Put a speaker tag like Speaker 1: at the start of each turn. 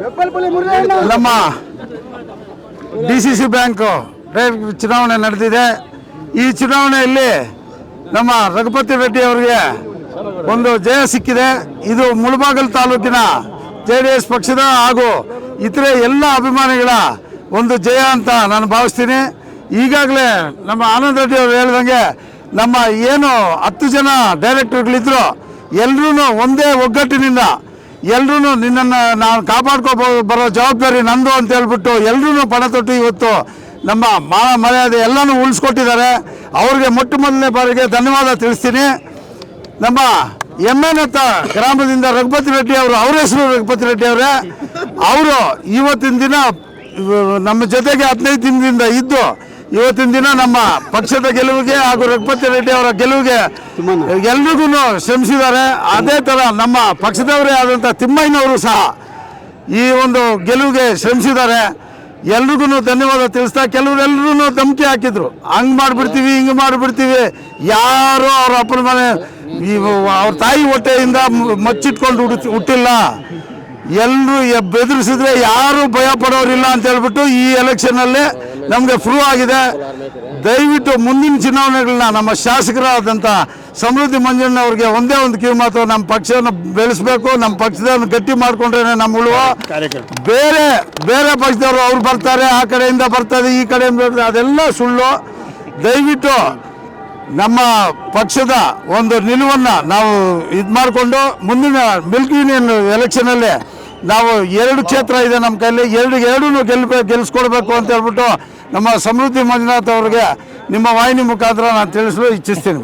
Speaker 1: ನಮ್ಮ D C C bank ಚುನಾವಣೆ ನಡೆದಿದೆ. ಈ ಚುನಾವಣೆಯಲ್ಲಿ ನಮ್ಮ ರಘುಪತಿ ರೆಡ್ಡಿ ಅವರಿಗೆ ಒಂದು ಜಯ ಸಿಕ್ಕಿದೆ. ಇದು ಮುಳಬಾಗಲ್ ತಾಲೂಕಿನ ಜೆ ಡಿ ಎಸ್ ಪಕ್ಷದ ಹಾಗೂ ಇತರೆ ಎಲ್ಲ ಅಭಿಮಾನಿಗಳ ಒಂದು ಜಯ ಅಂತ ನಾನು ಭಾವಿಸ್ತೀನಿ. ಈಗಾಗಲೇ ನಮ್ಮ ಆನಂದ್ ರೆಡ್ಡಿ ಅವರು ಹೇಳಿದಂಗೆ ನಮ್ಮ ಏನು ಹತ್ತು ಜನ ಡೈರೆಕ್ಟರ್ಗಳಿದ್ರು ಎಲ್ಲರೂ ಒಂದೇ ಒಗ್ಗಟ್ಟಿನಿಂದ ಎಲ್ರೂ ನಿನ್ನನ್ನು ನಾನು ಕಾಪಾಡ್ಕೊ ಬರೋ ಜವಾಬ್ದಾರಿ ನಂದು ಅಂತ ಹೇಳ್ಬಿಟ್ಟು ಎಲ್ರೂ ಪಣ ತೊಟ್ಟು ಇವತ್ತು ನಮ್ಮ ಮಾನ ಮರ್ಯಾದೆ ಎಲ್ಲನೂ ಉಳಿಸ್ಕೊಟ್ಟಿದ್ದಾರೆ. ಅವ್ರಿಗೆ ಮೊಟ್ಟ ಮೊದಲನೇ ಬಾರಿಗೆ ಧನ್ಯವಾದ ತಿಳಿಸ್ತೀನಿ. ನಮ್ಮ ಎಮ್ಮೆನತ್ತ ಗ್ರಾಮದಿಂದ ರಘುಪತಿ ರೆಡ್ಡಿ ಅವರು, ಅವ್ರ ಹೆಸರು ರಘುಪತಿ ರೆಡ್ಡಿ ಅವರೇ. ಅವರು ಇವತ್ತಿನ ದಿನ ನಮ್ಮ ಜೊತೆಗೆ ಹದಿನೈದು ದಿನದಿಂದ ಇದ್ದು ಇವತ್ತಿನ ದಿನ ನಮ್ಮ ಪಕ್ಷದ ಗೆಲುವಿಗೆ ಹಾಗೂ ರಘುಪತಿ ರೆಡ್ಡಿ ಅವರ ಗೆಲುವಿಗೆ ಎಲ್ರಿಗೂ ಶ್ರಮಿಸಿದ್ದಾರೆ. ಅದೇ ಥರ ನಮ್ಮ ಪಕ್ಷದವರೇ ಆದಂಥ ತಿಮ್ಮಯ್ಯನವರು ಸಹ ಈ ಒಂದು ಗೆಲುವಿಗೆ ಶ್ರಮಿಸಿದ್ದಾರೆ. ಎಲ್ರಿಗೂ ಧನ್ಯವಾದ ತಿಳಿಸ್ತಾ ಕೆಲವರೆಲ್ಲರೂ ಧಮಕಿ ಹಾಕಿದ್ರು. ಹಂಗ್ ಮಾಡಿಬಿಡ್ತೀವಿ, ಹಿಂಗೆ ಮಾಡಿಬಿಡ್ತೀವಿ. ಯಾರು ಅವ್ರ ಅಪ್ಪನ ಮನೆ ಅವ್ರ ತಾಯಿ ಹೊಟ್ಟೆಯಿಂದ ಮಚ್ಚಿಟ್ಕೊಂಡು ಹುಟ್ಟಿಲ್ಲ. ಎಲ್ಲರೂ ಬೆದರಿಸಿದ್ರೆ ಯಾರು ಭಯ ಪಡೋರಿಲ್ಲ ಅಂತ ಹೇಳ್ಬಿಟ್ಟು ಈ ಎಲೆಕ್ಷನಲ್ಲಿ ನಮಗೆ ಪ್ರೂವ್ ಆಗಿದೆ. ದಯವಿಟ್ಟು ಮುಂದಿನ ಚುನಾವಣೆಗಳನ್ನ ನಮ್ಮ ಶಾಸಕರಾದಂಥ ಸಮೃದ್ಧಿ ಮಂಜಣ್ಣ ಅವ್ರಿಗೆ ಒಂದೇ ಒಂದು ಕಿವಿ ಮಾತು ನಮ್ಮ ಪಕ್ಷವನ್ನು ಬೆಳೆಸಬೇಕು ನಮ್ಮ ಪಕ್ಷದ ಗಟ್ಟಿ ಮಾಡ್ಕೊಂಡ್ರೆ ನಮ್ಮ ಉಳುವ. ಬೇರೆ ಬೇರೆ ಪಕ್ಷದವರು ಅವ್ರು ಬರ್ತಾರೆ ಆ ಕಡೆಯಿಂದ ಬರ್ತದೆ ಈ ಕಡೆಯಿಂದ ಬರ್ತದೆ ಅದೆಲ್ಲ ಸುಳ್ಳು. ದಯವಿಟ್ಟು ನಮ್ಮ ಪಕ್ಷದ ಒಂದು ನಿಲುವನ್ನು ನಾವು ಇದು ಮಾಡಿಕೊಂಡು ಮುಂದಿನ ಮಿಲ್ಕ್ ಯೂನಿಯನ್ ಎಲೆಕ್ಷನಲ್ಲಿ ನಾವು ಎರಡು ಕ್ಷೇತ್ರ ಇದೆ ನಮ್ಮ ಕೈಲಿ. ಎರಡು ಎರಡೂ ಗೆಲ್ಬೇಕು ಗೆಲ್ಸ್ಕೊಡ್ಬೇಕು ಅಂತ ಹೇಳ್ಬಿಟ್ಟು ನಮ್ಮ ಸಮೃದ್ಧಿ ಮಂಜುನಾಥ್ ಅವ್ರಿಗೆ ನಿಮ್ಮ ವಾಹಿನಿ ಮುಖಾಂತರ ನಾನು ತಿಳಿಸಲು ಇಚ್ಛಿಸ್ತೀನಿ.